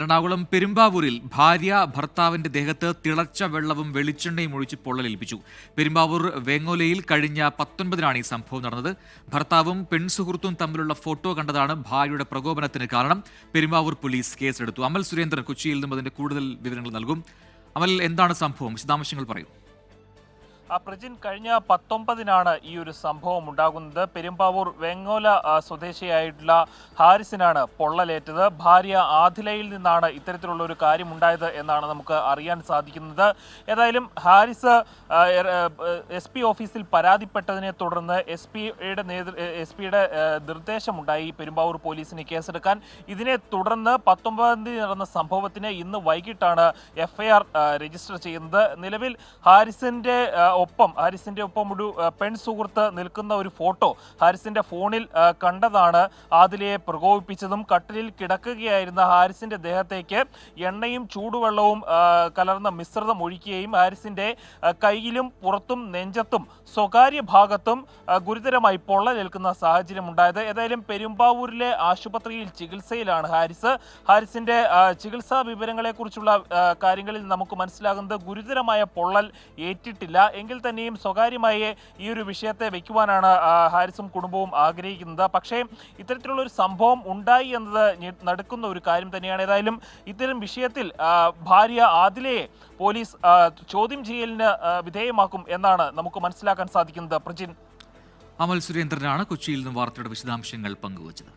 എറണാകുളം പെരുമ്പാവൂരിൽ ഭാര്യ ഭർത്താവിന്റെ ദേഹത്ത് തിളച്ച വെള്ളവും വെളിച്ചെണ്ണയും ഒഴിച്ച് പൊള്ളലേൽപ്പിച്ചു. പെരുമ്പാവൂർ വേങ്ങോലയിൽ കഴിഞ്ഞ പത്തൊൻപതിനാണ് ഈ സംഭവം നടന്നത്. ഭർത്താവും പെൺസുഹൃത്തും തമ്മിലുള്ള ഫോട്ടോ കണ്ടതാണ് ഭാര്യയുടെ പ്രകോപനത്തിന് കാരണം. പെരുമ്പാവൂർ പോലീസ് കേസെടുത്തു. അമൽ സുരേന്ദ്രൻ കൊച്ചിയിൽ നിന്നും അതിന്റെ കൂടുതൽ വിവരങ്ങൾ നൽകും. അമൽ എന്താണ് സംഭവം? വിശദാംശങ്ങൾ പറയൂ. പ്രജിൻ കഴിഞ്ഞ പത്തൊമ്പതിനാണ് ഈ ഒരു സംഭവം ഉണ്ടാകുന്നത്. പെരുമ്പാവൂർ വെങ്ങോല സ്വദേശിയായിട്ടുള്ള ഹാരിസിനാണ് പൊള്ളലേറ്റത്. ഭാര്യ ആദിലയിൽ നിന്നാണ് ഇത്തരത്തിലുള്ള ഒരു കാര്യം ഉണ്ടായത് എന്നാണ് നമുക്ക് അറിയാൻ സാധിക്കുന്നത്. ഏതായാലും ഹാരിസ് എസ് പി ഓഫീസിൽ പരാതിപ്പെട്ടതിനെ തുടർന്ന് എസ് പിയുടെ നേതൃ എസ് പിയുടെ നിർദ്ദേശമുണ്ടായി പെരുമ്പാവൂർ പോലീസിന് കേസെടുക്കാൻ. ഇതിനെ തുടർന്ന് പത്തൊമ്പതാം തീയതി നടന്ന സംഭവത്തിന് ഇന്ന് വൈകിട്ടാണ് എഫ്ഐആർ രജിസ്റ്റർ ചെയ്യുന്നത്. നിലവിൽ ഹാരിസിന്റെ ആ, ഒപ്പം ഹാരിസിന്റെ ഒപ്പം ഒരു പെൺ സുഹൃത്ത് നിൽക്കുന്ന ഒരു ഫോട്ടോ ഹാരിസിന്റെ ഫോണിൽ കണ്ടതാണ്. ആദിലയെ പ്രകോപിപ്പിച്ചതും കട്ടിലിൽ കിടക്കുകയായിരുന്ന ഹാരിസിന്റെ ദേഹത്തേക്ക് എണ്ണയും ചൂടുവെള്ളവും കലർന്ന മിശ്രിതം ഒഴിക്കുകയും ഹാരിസിന്റെ കയ്യിലും പുറത്തും നെഞ്ചത്തും സ്വകാര്യ ഭാഗത്തും ഗുരുതരമായി പൊള്ളലേൽക്കുന്ന സാഹചര്യം ഉണ്ടായത് ഏതായാലും പെരുമ്പാവൂരിലെ ആശുപത്രിയിൽ ചികിത്സയിലാണ് ഹാരിസ്. ഹാരിസിന്റെ ചികിത്സാ വിവരങ്ങളെക്കുറിച്ചുള്ള കാര്യങ്ങളിൽ നമുക്ക് മനസ്സിലാകുന്നത് ഗുരുതരമായ പൊള്ളൽ ഏറ്റിട്ടില്ല. എങ്കിൽ തന്നെയും സ്വകാര്യമായി ഈ ഒരു വിഷയത്തെ വെക്കുവാനാണ് ഹാരിസും കുടുംബവും ആഗ്രഹിക്കുന്നത്. പക്ഷേ ഇത്തരത്തിലുള്ള ഒരു സംഭവം ഉണ്ടായി എന്നത് നടക്കുന്ന ഒരു കാര്യം തന്നെയാണ്. ഏതായാലും ഇത്തരം വിഷയത്തിൽ ഭാര്യ ആദിലയെ പോലീസ് ചോദ്യം ചെയ്യലിന് വിധേയമാക്കും എന്നാണ് നമുക്ക് മനസ്സിലാക്കാൻ സാധിക്കുന്നത്. പ്രജിൻ. അമൽ സുരേന്ദ്രനാണ് കൊച്ചിയിൽ നിന്നും വാർത്തയുടെ വിശദാംശങ്ങൾ പങ്കുവച്ചത്.